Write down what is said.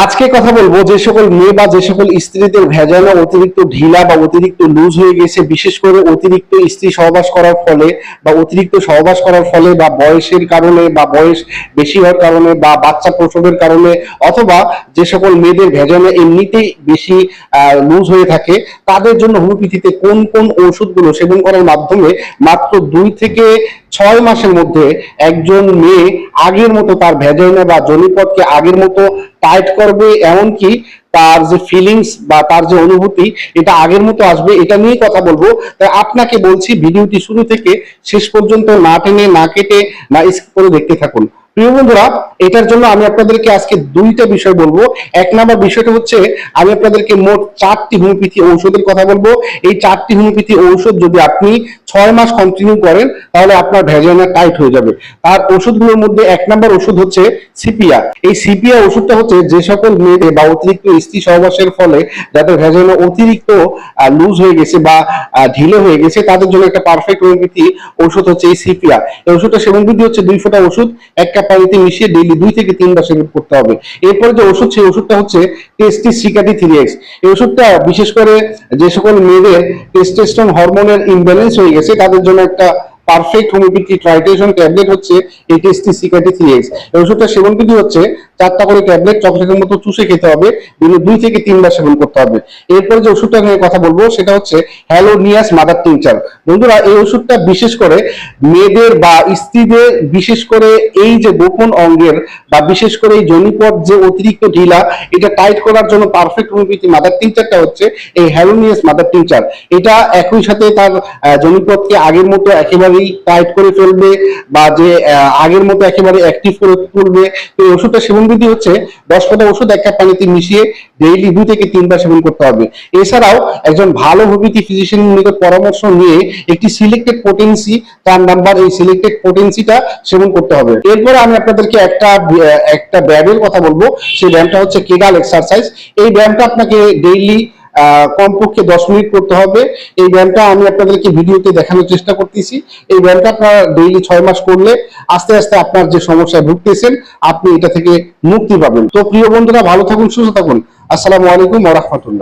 আজকে কথা বলব যে সকল মেয়ে বা যে সকল স্ত্রীদের ভেজানো অতিরিক্ত ঢিলা বা অতিরিক্ত লুজ হয়ে গেছে, বিশেষ করে অতিরিক্ত স্ত্রী সহবাস করার ফলে বা অতিরিক্ত সহবাস করার ফলে বা বয়সের কারণে বা বয়স বেশি হওয়ার কারণে বা বাচ্চা প্রসবের কারণে অথবা যে সকল মেয়েদের ভেজানো এমনিতেই বেশি লুজ হয়ে থাকে, তাদের জন্য হোমিওপ্যাথিতে কোন কোন ওষুধগুলো সেবন করার মাধ্যমে মাত্র দুই থেকে ছয় মাসের মধ্যে একজন মেয়ে আগের মতো তার ভেজাইনা বা জনিপথকে আগের মতো টাইট করবে, এমনকি তার যে ফিলিংস বা তার যে অনুভূতি, এটা আগের মতো আসবে, এটা নিয়ে কথা বলব। তাই আপনাকে বলছি, ভিডিওটি শুরু থেকে শেষ পর্যন্ত না টেনে, না কেটে, না স্কিপ করে দেখতে থাকুন। প্রিয় বন্ধুরা, এটার জন্য আমি আপনাদেরকে আজকে দুইটা বিষয় বলব। এক নাম্বার বিষয়টা হচ্ছে, আমি আপনাদেরকে মোট চারটি হোমিওপ্যাথি ঔষধের কথা বলব। এই চারটি হোমিওপ্যাথি ঔষধ যদি আপনি ছয় মাস কন্টিনিউ করেন, তাহলে আপনার ভ্যাজাইনা টাইট হয়ে যাবে। তার ওষুধগুলোর মধ্যে এক নাম্বার ওষুধ হচ্ছে সিপিয়া। এই সিপিয়া ওষুধটা হচ্ছে যে সকল মেয়েদের বা অতিরিক্ত স্ত্রী সহবাসের ফলে যাদের ভ্যাজাইনা অতিরিক্ত লুজ হয়ে গেছে বা ঢিলে হয়ে গেছে, তাদের জন্য একটা পারফেক্ট হোমিওপ্যাথি ওষুধ হচ্ছে এই সিপিয়া। এই ওষুধটা সেবন বিধি হচ্ছে দুই ফোঁটা ওষুধ, এক কাপ পানিতে মিশিয়ে ডেইলি দুই থেকে তিনবার সেবন করতে হবে। এরপরে যে ওষুধ, সেই ওষুধটা হচ্ছে টেস্টি সিকাটি থ্রি এক্স এই ওষুধটা বিশেষ করে যে সকল মেয়েদের টেস্টেস্টন হরমোনের ইমব্যালেন্স হয়ে গেছে, তাদের জন্য একটা পারফেক্ট হোমিওপ্যাথি ট্রাইটেশন ট্যাবলেট হচ্ছে এই টেস্টি সিকাটি থ্রি এই ওষুধটা সেবন বিধি হচ্ছে চারটা করে ট্যাবলেট চকলেটের মতো চুষে খেতে হবে, দিনে দুই থেকে তিনবার সেবন করতে হবে। এরপরে যে ওষুধটা নিয়ে কথা বলব, সেটা হচ্ছে হ্যালোনিয়াস মাদার টিংচার বন্ধুরা, এই ওষুধটা বিশেষ করে মেয়েদের বা স্ত্রীদের, বিশেষ করে এই যে গোপন অঙ্গের বা বিশেষ করে এই জনিপথ যে অতিরিক্ত ঢিলা, এটা টাইট করার জন্য পারফেক্ট হোমিওপ্যাথি মাদার টিংচারটা হচ্ছে এই হ্যালোনিয়াস মাদার টিংচার এটা একই সাথে তার জনিপথকে আগের মতো একেবারেই টাইট করে ফেলবে বা যে আগের মতো একেবারে অ্যাক্টিভ করে তুলবে। তো ওষুধটা সেবন বিধি হচ্ছে দশ ফোঁটা ওষুধ এক কাপ পানিতে মিশিয়ে ডেইলি দুই থেকে তিনবার সেবন করতে হবে। এছাড়াও একজন ভালো হোমিওপ্যাথি ফিজিশিয়ানের নিকট পরামর্শ নিয়ে একটি সিলেক্টেড পোটেন্সি তার নাম্বার এই সিলেক্টেড পোটেন্সিটা সেবন করতে হবে। এরপরে আমি আপনাদেরকে একটা একটা ব্যায়ামের কথা বলব। সেই ব্যায়ামটা হচ্ছে কেগাল এক্সারসাইজ এই ব্যায়ামটা আপনাকে ডেইলি কমপক্ষে দশ মিনিট করতে হবে। এই ব্যায়ামটা আমি আপনাদেরকে ভিডিওতে দেখানোর চেষ্টা করতেছি। এই ব্যায়ামটা আপনারা ডেইলি ছয় মাস করলে আস্তে আস্তে আপনার যে সমস্যায় ভুগতেছেন, আপনি এটা থেকে মুক্তি পাবেন। তো প্রিয় বন্ধুরা, ভালো থাকুন, সুস্থ থাকুন। আসসালামু আলাইকুম ওয়া রাহমাতুল্লাহ।